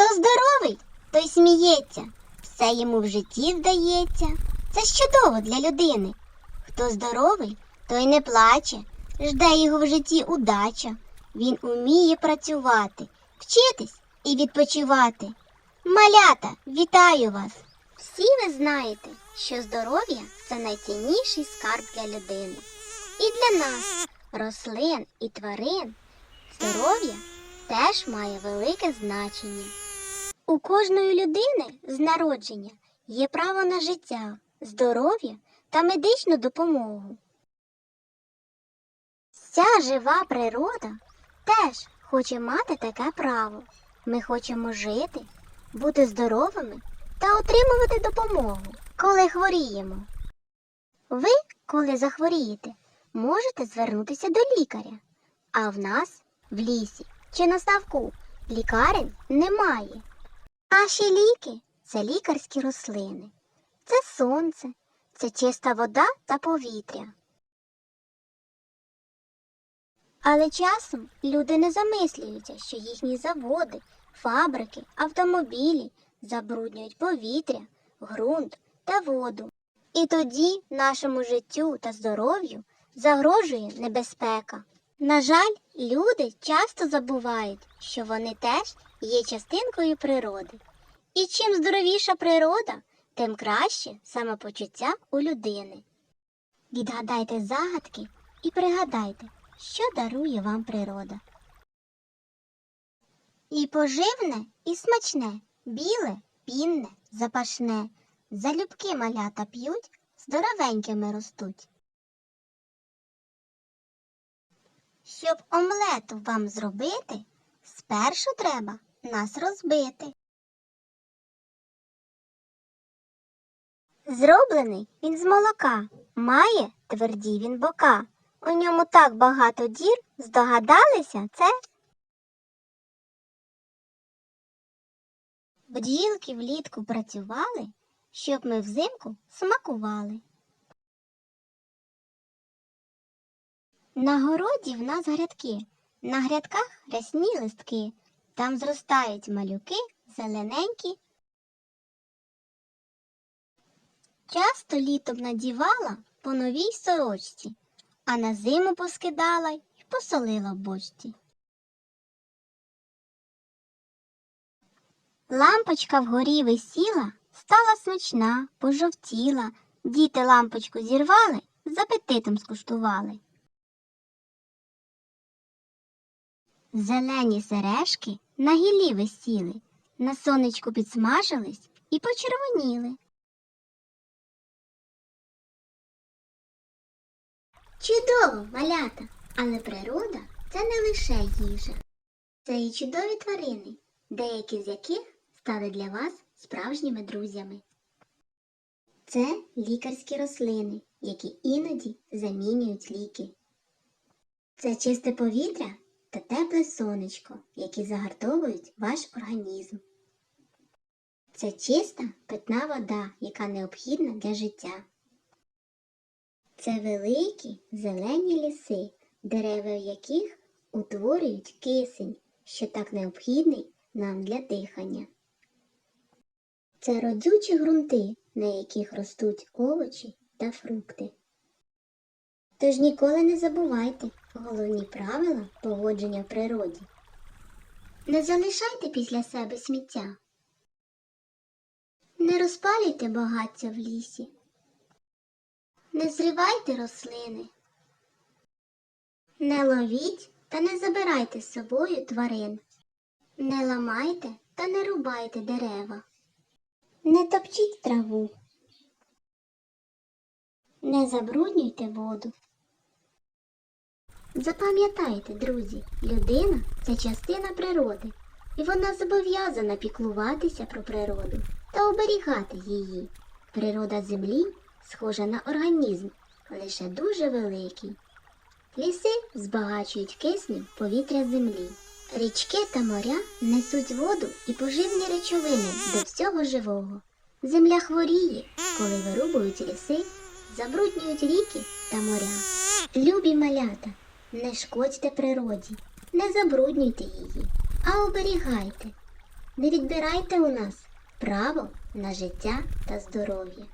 Хто здоровий, той сміється. Все йому в житті вдається. Це чудово для людини. Хто здоровий, той не плаче. Жде його в житті удача. Він уміє працювати, вчитись і відпочивати. Малята, вітаю вас! Всі ви знаєте, що здоров'я це найцінніший скарб для людини. І для нас, рослин і тварин, здоров'я теж має велике значення. У кожної людини з народження є право на життя, здоров'я та медичну допомогу. Вся жива природа теж хоче мати таке право. Ми хочемо жити, бути здоровими та отримувати допомогу, коли хворіємо. Ви, коли захворієте, можете звернутися до лікаря, а в нас в лісі чи на ставку лікарень немає. Наші ліки це лікарські рослини, це сонце, це чиста вода та повітря. Але часом люди не замислюються, що їхні заводи, фабрики, автомобілі забруднюють повітря, ґрунт та воду. І тоді нашому життю та здоров'ю загрожує небезпека. На жаль, люди часто забувають, що вони теж є частинкою природи. І чим здоровіша природа, тим краще самопочуття у людини. Відгадайте загадки і пригадайте, що дарує вам природа. І поживне, і смачне, біле, пінне, запашне. Залюбки малята п'ють, здоровенькими ростуть. Щоб омлету вам зробити, спершу треба нас розбити. Зроблений він з молока, має тверді він бока. У ньому так багато дір, здогадалися це. Бджілки влітку працювали, щоб ми взимку смакували. На городі в нас грядки, на грядках рясні листки, там зростають малюки зелененькі. Часто літом надівала по новій сорочці, а на зиму поскидала й посолила в бочці. Лампочка вгорі висіла, стала смачна, пожовтіла. Діти лампочку зірвали, з апетитом скуштували. Зелені сережки на гілі висіли, на сонечку підсмажились і почервоніли. Чудово, малята, але природа це не лише їжа. Це і чудові тварини, деякі з яких стали для вас справжніми друзями. Це лікарські рослини, які іноді замінюють ліки. Це чисте повітря та тепле сонечко, які загартовують ваш організм. Це чиста питна вода, яка необхідна для життя. Це великі зелені ліси, дерева в яких утворюють кисень, що так необхідний нам для дихання. Це родючі ґрунти, на яких ростуть овочі та фрукти. Тож ніколи не забувайте головні правила поводження в природі. Не залишайте після себе сміття. Не розпалюйте багаття в лісі. Не зривайте рослини. Не ловіть та не забирайте з собою тварин. Не ламайте та не рубайте дерева. Не топчіть траву. Не забруднюйте воду. Запам'ятайте, друзі, людина це частина природи, і вона зобов'язана піклуватися про природу та оберігати її. Природа землі схожа на організм, лише дуже великий. Ліси збагачують киснем повітря землі. Річки та моря несуть воду і поживні речовини до всього живого. Земля хворіє, коли вирубують ліси, забруднюють ріки та моря. Любі малята, не шкодьте природі, не забруднюйте її, а оберігайте. Не відбирайте у нас право на життя та здоров'я.